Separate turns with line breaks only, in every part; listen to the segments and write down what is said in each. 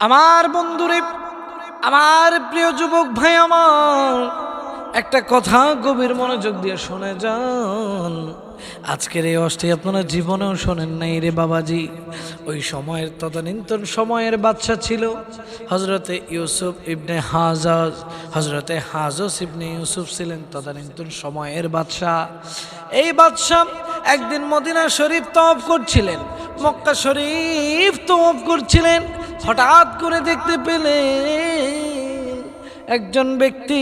আমার বন্ধুরে, আমার প্রিয় যুবক ভাই আমার, একটা কথা গভীর মনোযোগ দিয়ে শুনে যান। আজকের এই অষ্টি আপনারা জীবনেও শোনেন নাই রে বাবাজি। ওই সময়ের তদানীন্তন সময়ের বাচ্চা ছিল হজরতে ইউসুফ ইবনে হাজাজ। হজরতে হাজস ইবনে ইউসুফ ছিলেন তদানীন্তন সময়ের বাদশাহ এই বাদশাহ একদিন মদিনা শরীফ তফ করছিলেন, মক্কা শরীফ তফ করছিলেন। হঠাৎ করে দেখতে পেলে একজন ব্যক্তি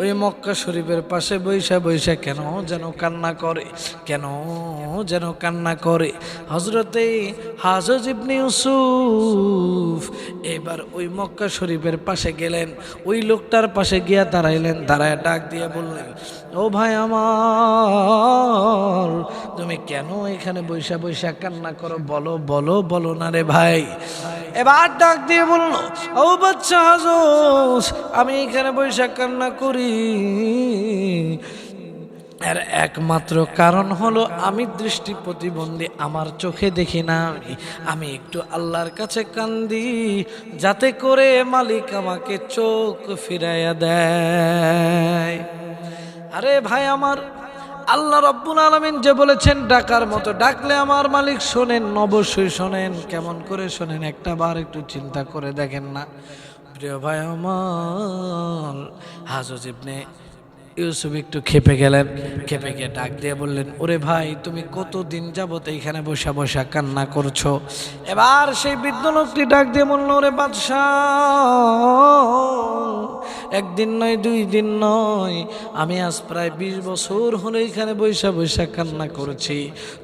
ওই মক্কা শরীফের পাশে বৈশা বৈশা কেন যেন কান্না করে, কেন যেন কান্না করে। হজরতে হাজজ ইবনে ইউসুফ এবার ওই মক্কা শরীফের পাশে গেলেন, ওই লোকটার পাশে গিয়া দাঁড়াইলেন, দাঁড়ায় ডাক দিয়ে বললেন, ও ভাই আমার তুমি কেন এখানে বৈশা বৈশা কান্না করো? বলো বলো বলো না রে ভাই। এবার ডাক দিয়ে বলল, ও বাচ্চা হাজস আমি এখানে বৈশা কান্না করি। এর একমাত্র কারণ হলো, আমি দৃষ্টি প্রতিবন্ধী, আমার চোখে দেখি না আমি একটু আল্লাহর কাছে কান্দি, যাতে করে মালিক আমাকে চোখ ফিরাইয়া দেয়। আরে ভাই আমার আল্লাহ রব্বুল আলমিন যে বলেছেন, ডাকার মতো ডাকলে আমার মালিক শোনেন, অবশ্যই শোনেন। কেমন করে শোনেন? একটা বার একটু চিন্তা করে দেখেন না। প্রিয় ভাই আমার হাজজ ইবনে ইউসুফ একটু খেপে গেলেন। খেপে গিয়ে ডাক দিয়ে বললেন, ওরে ভাই, তুমি কতদিন যাবত এইখানে বসা বসা কান্না করছ? এবার সেই বৃদ্ধ লোকটি ডাক দিয়ে বলল, ওরে বাদশাহ একদিন নয়, দুই দিন নয়। আমি আজ প্রায় বিশ বছর হলে এখানে বৈশা বৈশা কান্না করেছি।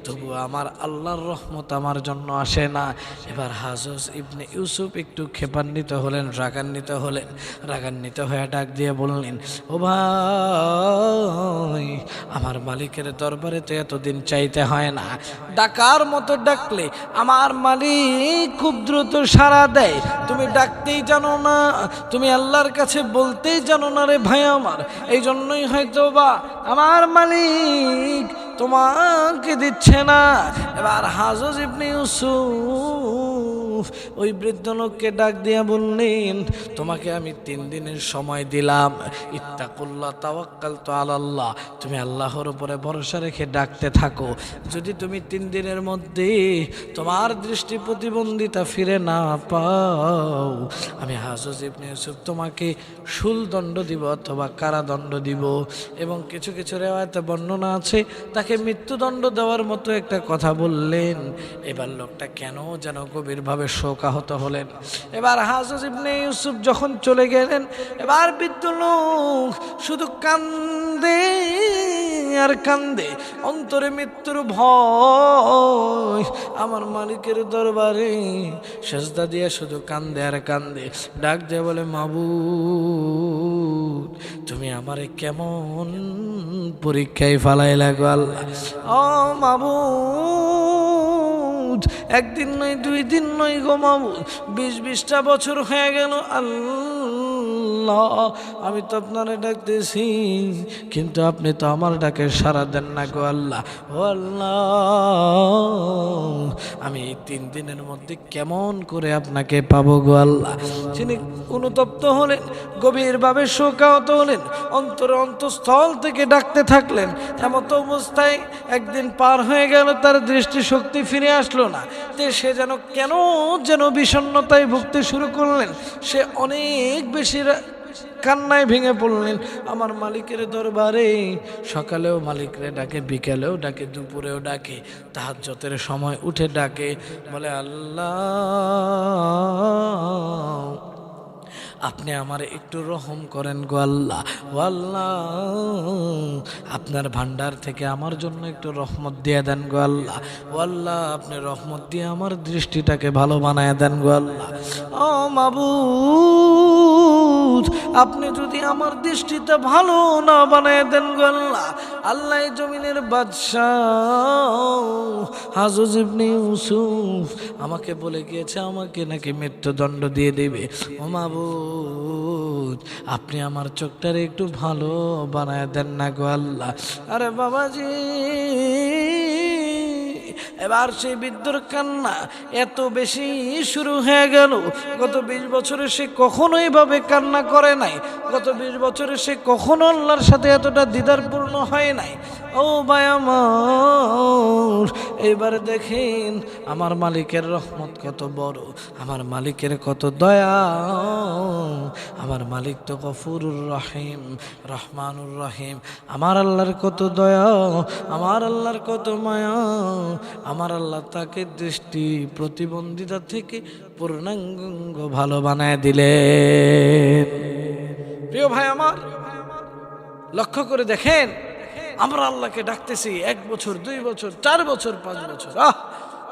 তবু আমার আল্লাহর রহমত আমার জন্য আসে না। এবার হাজস ইবনে ইউসুফ একটু ক্ষেপান্বিত হলেন, রাগান্বিত হলেন। রাগান্বিত হয়ে ডাক দিয়ে বললেন, ও ভাই, আমার মালিকের দরবারে তো এতদিন চাইতে হয় না। ডাকার মতো ডাকলে আমার মালিক খুব দ্রুত সাড়া দেয়। তুমি ডাকতেই জানো না, তুমি আল্লাহর কাছে বলতেই জানো না রে ভাই আমার? এই জন্যই হয়তো বা আমার মালিক তোমাকে দিচ্ছে না। এবার হাজজ ইবনে ইউসুফ ওই বৃদ্ধ লোককে ডাক দিয়া বললেন, তোমাকে আমি তিন দিনের সময় দিলাম। ইত্তাকুল্লাহ তাওয়াক্কাল তো আল্লাহ তুমি আল্লাহর উপরে ভরসা রেখে ডাকতে থাকো। যদি তুমি তিন দিনের মধ্যে তোমার দৃষ্টি প্রতিবন্ধিতা ফিরে না পাও, আমি হাজজ ইবনে ইউসুফ তোমাকে শুলদণ্ড দিব অথবা কারাদণ্ড দিব। এবং কিছু কিছু রেওয়ায়তে বর্ণনা আছে, তাকে মৃত্যুদণ্ড দেওয়ার মতো একটা কথা বললেন। এবার লোকটা কেন যেন গভীরভাবে শোকাহত হলেন। এবার হাজজ ইবনে ইউসুফ যখন চলে গেলেন, এবার বৃদ্ধ লোক শুধু কান্দে আর কান্দে, অন্তরে মৃত্যুর ভয়। আমার মালিকের দরবারে সেজদা দিয়ে শুধু কান্দে আর কান্দে। ডাক দিয়ে বলে মাবু তুমি আমারে কেমন পরীক্ষায় ফালাই লাগো আল্লাহ? ও মাবু একদিন নয় দুই দিন নয় গো মাবুদ বিশ বিশটা বছর হয়ে গেল আল্লাহ আমি তো আপনারে ডাকতেছি, কিন্তু আপনি তো আমার ডাকে সারা দেন না গো আল্লাহ। ও আল্লাহ, আমি তিন দিনের মধ্যে কেমন করে আপনাকে পাবো গো আল্লাহ? তিনি অনুতপ্ত হলেন, গভীরভাবে শোকাহত হলেন, অন্তর অন্তঃস্থল থেকে ডাকতে থাকলেন, এমত অবস্থায় একদিন পার হয়ে গেল, তার দৃষ্টিশক্তি ফিরে আসলো না। তে সে যেন কেন যেন বিষণ্ণতায় ভুগতে শুরু করলেন, সে অনেক বেশি কান্নায় ভেঙে পড়লেন। আমার মালিকের দরবারে সকালেও মালিকরে ডাকে, বিকালেও ডাকে, দুপুরেও ডাকে তাহার যতের সময় উঠে ডাকে, বলে, আল্লাহ। আপনি আমার একটু রহম করেন গো আল্লাহ। ও আল্লাহ আপনার ভান্ডার থেকে আমার জন্য একটু রহমত দিয়ে দেন গো আল্লাহ। ও আল্লাহ আপনি রহমত দিয়ে আমার দৃষ্টিটাকে ভালো বানায় দেন গো আল্লাহ। ও মাবু আপনি যদি আমার দৃষ্টিতে ভালো না বানায় দেন গল্লা আল্লাহ জমিনের বাদশাহ হাজুজ ইউসুফ আমাকে বলে গিয়েছে, আমাকে নাকি মৃত্যুদণ্ড দিয়ে দেবে। ও মাবুদ, আপনি আমার চোখটারে একটু ভালো বানায় দেন না গো আল্লাহ। আরে বাবাজি এবার সেই বিদ্যুর কান্না এত বেশি শুরু হয়ে গেল। গত বিশ বছরে সে কখনোই ভাবে কান্না করে নাই। গত বিশ বছরে সে কখনো আল্লাহর সাথে এতটা দ্বিধারপূর্ণ হয় নাই। ও ভাই আমার এইবারে দেখেন আমার মালিকের রহমত কত বড়, আমার মালিকের কত দয়া, আমার মালিক তো গফুরুর রহিম, রহমানুর রহিম, আমার আল্লাহর কত দয়া, আমার আল্লাহর কত মায়া, আমার আল্লাহ তাকে দৃষ্টি প্রতিবন্ধিতা থেকে পূর্ণাঙ্গ ভালো বানায় দিলে প্রিয় ভাই আমার, লক্ষ্য করে দেখেন আমরা আল্লাহকে ডাকতেছি এক বছর, দুই বছর, চার বছর, পাঁচ বছর। আহ,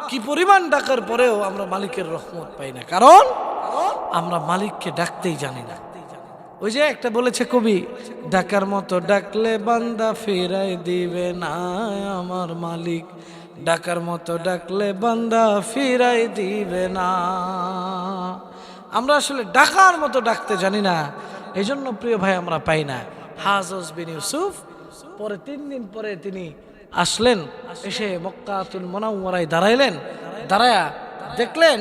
কি পরিমাণ ডাকার পরেও আমরা মালিকের রহমত পাই না। কারণ আমরা মালিককে ডাকতেই জানি না। ওই যে একটা বলেছে কবি, ডাকার মতো ডাকলে বান্দা ফেরাই দিবে না আমার মালিক। ডাকার মতো ডাকলে বান্দা ফিরাই দিবে না। আমরা আসলে ডাকার মতো ডাকতে জানি না। এই জন্য প্রিয় ভাই, আমরা পাই না। হাজস বিন ইউসুফ পরে তিন দিন পরে তিনি আসলেন, এসে মক্কাতুল মোনাউরায় দাঁড়াইলেন। দাঁড়ায়া দেখলেন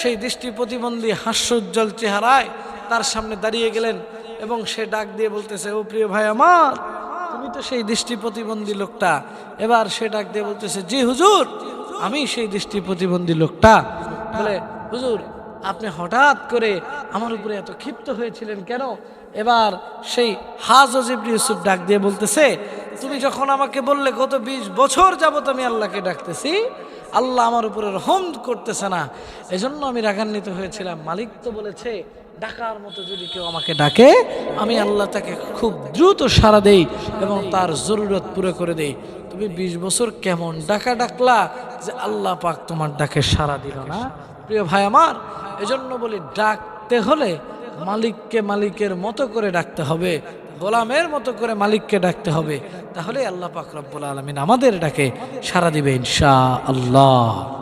সেই দৃষ্টি প্রতিবন্ধী হাস্যোজ্জ্বল চেহারায় তার সামনে দাঁড়িয়ে গেলেন এবং সে ডাক দিয়ে বলতেছে, ও প্রিয় ভাই আমার, তুমি তো সেই দৃষ্টি প্রতিবন্ধী লোকটা। এবার সে ডাক দিয়ে বলতেছে, জি হুজুর, আমি সেই দৃষ্টি প্রতিবন্ধী লোকটা। বলে, হুজুর আপনি হঠাৎ করে আমার উপরে এত ক্ষিপ্ত হয়েছিলেন কেন? এবার সেই হাজ ইবনে ইউসুফ ডাক দিয়ে বলতেছে, তুমি যখন আমাকে বললে গত বিশ বছর যাবত আমি আল্লাহকে ডাকতেছি, আল্লাহ আমার উপরে রহম করতেছে না। এজন্য আমি রাগান্বিত হয়েছিলাম। মালিক তো বলেছে, ডাকার মতো যদি কেউ আমাকে ডাকে, আমি আল্লাহ তাকে খুব দ্রুত সাড়া দেই এবং তার জরুরত পুরো করে দেই। তুমি বিশ বছর কেমন ডাকা ডাকলা যে আল্লাহ পাক তোমার ডাকে সাড়া দিল না? প্রিয় ভাই আমার, এজন্য বলি ডাকতে হলে মালিককে মালিকের মতো করে ডাকতে হবে, গোলামের মতো করে মালিককে ডাকতে হবে। তাহলে আল্লাহ পাক রব্বুল আলমিন আমাদের ডাকে সারা দিবে ইনশা আল্লাহ